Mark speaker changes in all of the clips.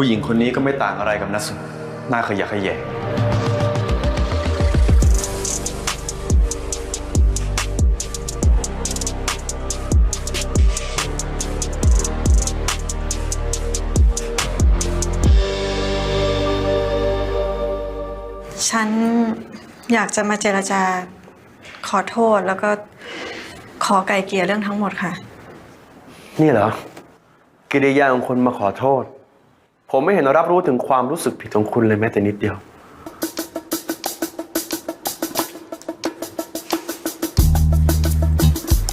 Speaker 1: ผู้หญิงคนนี้ก็ไม่ต่างอะไรกับนัสหน้าขยะแขยง
Speaker 2: ฉันอยากจะมาเจรจาขอโทษแล้วก็ขอไกลเกลี่ยเรื่องทั้งหมดค่ะ
Speaker 3: นี่เหรอ กิริยาของคนมาขอโทษ ผมไม่เห็นรับรู้ถึงความรู้สึกผิดของคุณเลยแม้แต่นิดเดียว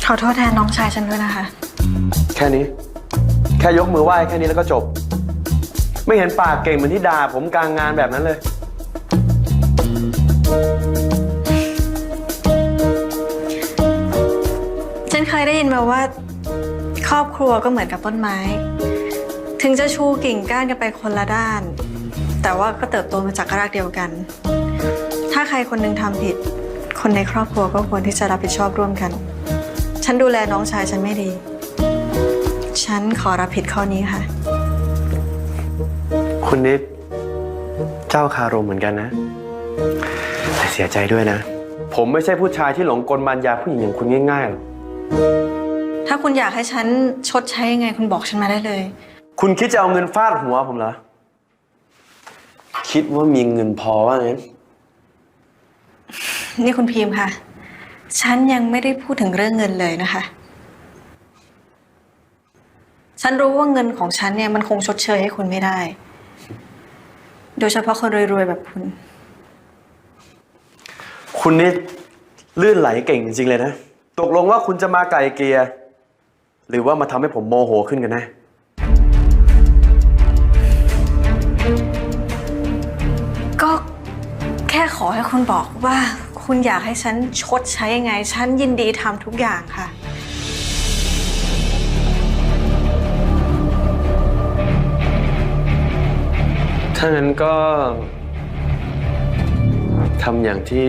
Speaker 2: ขอโทษแทนน้องชายฉันด้วยนะคะ
Speaker 3: แค่นี้ แค่ยกมือไหว้แค่นี้แล้วก็จบ ไม่เห็นปากเก่งเหมือนที่ด่าผมกลางงานแบบนั้นเลย
Speaker 2: ฉันเคยได้ยินมาว่า ครอบครัวก็เหมือนกับต้นไม้ ถึงจะชูกิ่งก้านกันไปคนละด้าน แต่ว่าก็เติบโตมาจากรากเดียวกัน ถ้าใครคนหนึงทำผิด คนในครอบครัวก็ควรที่จะรับผิดชอบร่วมกัน ฉันดูแลน้องชายฉันไม่ดี ฉันขอรับผิดข้อนี้ค่ะ
Speaker 3: คุณนิดเจ้าคารมเหมือนกันนะ แต่เสียใจด้วยนะ ผมไม่ใช่ผู้ชายที่หลงกลมารยาผู้หญิงอย่างคุณง่ายๆหรอก
Speaker 2: ถ้าคุณอยากให้ฉันชดใช้ยังไงคุณบอกฉันมาได้เลย
Speaker 3: คุณคิดจะเอาเงินฟาดหัวผมเหรอ คิดว่ามีเงินพอว่างั้น
Speaker 2: นี่คุณพีมค่ะ ฉันยังไม่ได้พูดถึงเรื่องเงินเลยนะคะ ฉันรู้ว่าเงินของฉันเนี่ยมันคงชดเชยให้คุณไม่ได้ โดยเฉพาะคนรวยๆแบบคุณ
Speaker 3: คุณนี่ลื่นไหลเก่งจริงๆเลยนะ ตกลงว่าคุณจะมาไกลเกลีย หรือว่ามาทำให้ผมโมโหขึ้นกันแน่
Speaker 2: ก็แค่ขอให้คุณบอกว่าคุณอยากให้ฉันชดใช้ยังไง ฉันยินดีทำทุกอย่างค่ะ
Speaker 3: ถ้างั้นก็ทำอย่างที่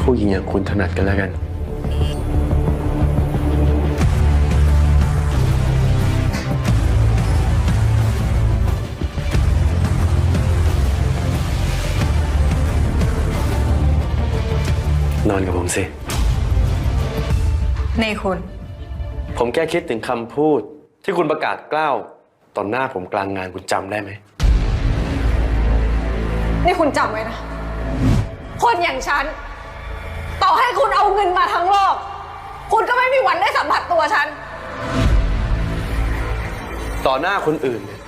Speaker 3: ผู้หญิงอย่างคุณถนัดกันแล้วกัน สิ
Speaker 2: ในคุณ
Speaker 3: ผมแค่คิดถึงคำพูด ที่คุณประกาศกล้าวต่อหน้าผมกลางงานคุณจำได้ไหม
Speaker 4: นี่คุณจำไว้นะ คนอย่างฉัน ต่อให้คุณเอาเงินมาทั้งโลก คุณก็ไม่มีวันได้สัมผัสตัวฉัน
Speaker 3: ต่อหน้าคนอื่นเนี่ย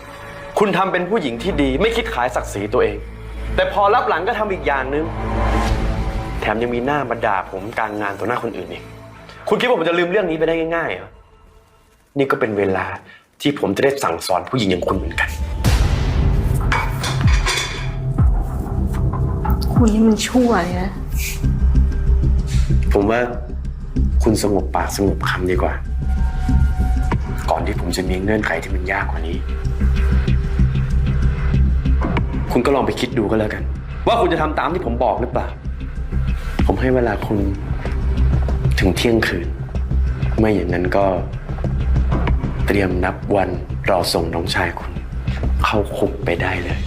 Speaker 3: คุณทำเป็นผู้หญิงที่ดี ไม่คิดขายศักดิ์ศรีตัวเอง แต่พอรับหลังก็ทำอีกอย่างนึงแถมยังมีหน้ามาด่าผมกลางงานต่อหน้าคนอื่นอีก คุณคิดว่าผมจะลืมเรื่องนี้ไปได้ง่ายๆเหรอ นี่ก็เป็นเวลาที่ผมจะได้สั่งสอนผู้หญิงอย่างคุณเหมือนกัน
Speaker 2: คุณนี่มันชั่วเลยนะ
Speaker 3: ผมว่าคุณสงบปากสงบคำดีกว่า ก่อนที่ผมจะมีเงื่อนไขที่มันยากกว่านี้ คุณก็ลองไปคิดดูก็แล้วกัน ว่าคุณจะทำตามที่ผมบอกหรือเปล่า ผมให้เวลาคุณถึงเที่ยงคืน ไม่อย่างนั้นก็เตรียมนับวันรอส่งน้องชายคุณ เข้าคุกไปได้เลย